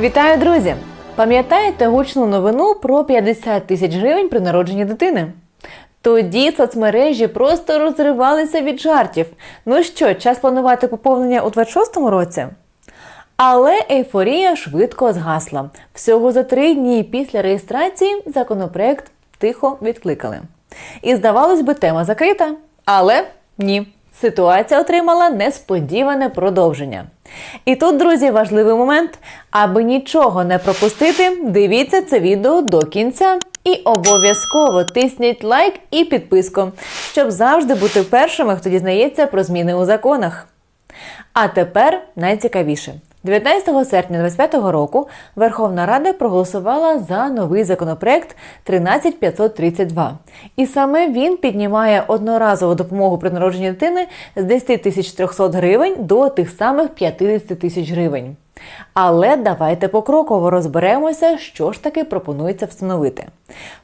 Вітаю, друзі! Пам'ятаєте гучну новину про 50 тисяч гривень при народженні дитини? Тоді соцмережі просто розривалися від жартів. Ну що, час планувати поповнення у 26-му році? Але ейфорія швидко згасла. Всього за три дні після реєстрації законопроект тихо відкликали. І здавалось би, тема закрита. Але ні. Ситуація отримала несподіване продовження. І тут, друзі, важливий момент. Аби нічого не пропустити, дивіться це відео до кінця. І обов'язково тисніть лайк і підписку, щоб завжди бути першими, хто дізнається про зміни у законах. А тепер найцікавіше. 19 серпня 2025 року Верховна Рада проголосувала за новий законопроект 13532. І саме він піднімає одноразову допомогу при народженні дитини з 10 тисяч 300 гривень до тих самих 50 тисяч гривень. Але давайте покроково розберемося, що ж таки пропонується встановити.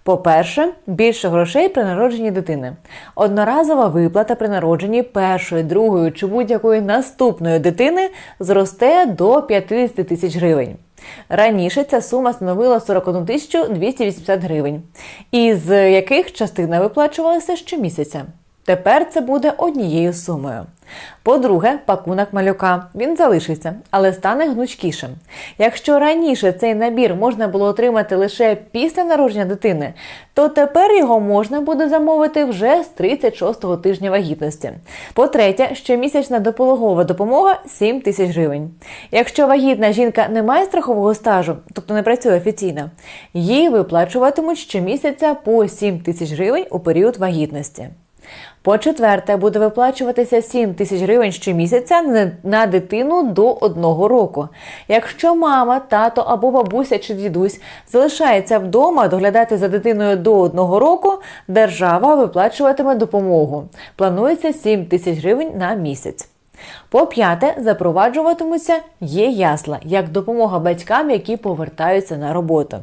По-перше, більше грошей при народженні дитини. Одноразова виплата при народженні першої, другої чи будь-якої наступної дитини зросте до 50 тисяч гривень. Раніше ця сума становила 41 тисячу 280 гривень, із яких частина виплачувалася щомісяця. Тепер це буде однією сумою. По-друге, пакунок малюка він залишиться, але стане гнучкішим. Якщо раніше цей набір можна було отримати лише після народження дитини, то тепер його можна буде замовити вже з 36-го тижня вагітності. По-третє, щомісячна допологова допомога 7 тисяч гривень. Якщо вагітна жінка не має страхового стажу, тобто не працює офіційно, їй виплачуватимуть щомісяця по 7 тисяч гривень у період вагітності. По четверте, буде виплачуватися 7 тисяч гривень щомісяця на- дитину до одного року. Якщо мама, тато або бабуся чи дідусь залишається вдома доглядати за дитиною до одного року, держава виплачуватиме допомогу. Планується 7 тисяч гривень на місяць. По п'яте, запроваджуватимуться є ясла як допомога батькам, які повертаються на роботу.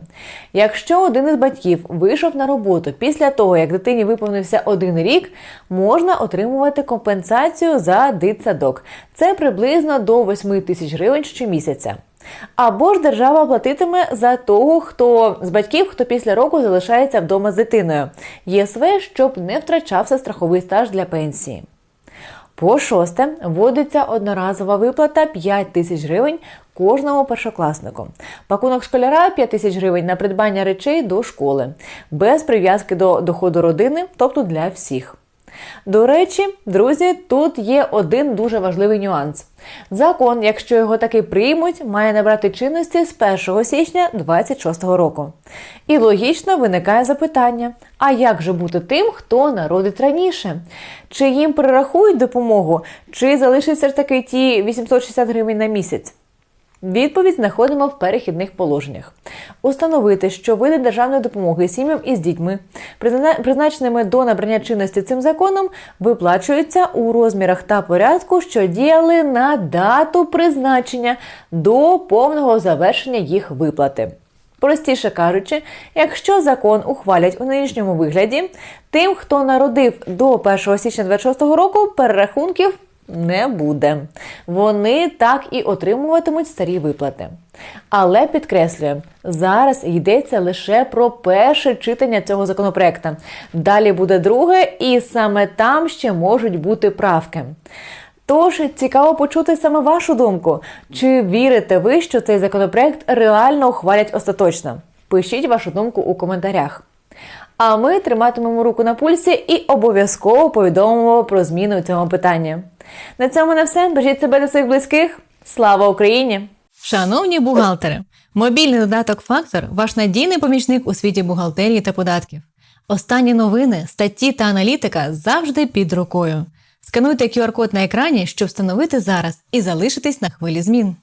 Якщо один із батьків вийшов на роботу після того, як дитині виповнився один рік, можна отримувати компенсацію за дитсадок. Це приблизно до 8 тисяч гривень щомісяця. Або ж держава платитиме за того, хто з батьків, хто після року залишається вдома з дитиною. ЄСВ, щоб не втрачався страховий стаж для пенсії. По шосте, вводиться одноразова виплата 5 тисяч гривень кожному першокласнику. Пакунок школяра 5 тисяч гривень на придбання речей до школи, без прив'язки до доходу родини, тобто для всіх. До речі, друзі, тут є один дуже важливий нюанс. Закон, якщо його таки приймуть, має набрати чинності з 1 січня 2026 року. І логічно виникає запитання: а як же бути тим, хто народить раніше? Чи їм перерахують допомогу, чи залишиться ж таки ті 860 гривень на місяць? Відповідь знаходимо в перехідних положеннях. Установити, що види державної допомоги сім'ям із дітьми, призна- призначеними до набрання чинності цим законом, виплачуються у розмірах та порядку, що діяли на дату призначення до повного завершення їх виплати. Простіше кажучи, якщо закон ухвалять у нинішньому вигляді, тим, хто народив до 1 січня 2026 року, перерахунків не буде. Вони так і отримуватимуть старі виплати. Але підкреслюю, зараз йдеться лише про перше читання цього законопроекту. Далі буде друге, і саме там ще можуть бути правки. Тож цікаво почути саме вашу думку. Чи вірите ви, що цей законопроект реально ухвалять остаточно? Пишіть вашу думку у коментарях. А ми триматимемо руку на пульсі і обов'язково повідомимо про зміни у цьому питанні. На цьому на все. Бережіть себе та своїх близьких. Слава Україні! Шановні бухгалтери, мобільний додаток Фактор ваш надійний помічник у світі бухгалтерії та податків. Останні новини, статті та аналітика завжди під рукою. Скануйте QR-код на екрані, щоб встановити зараз і залишитись на хвилі змін.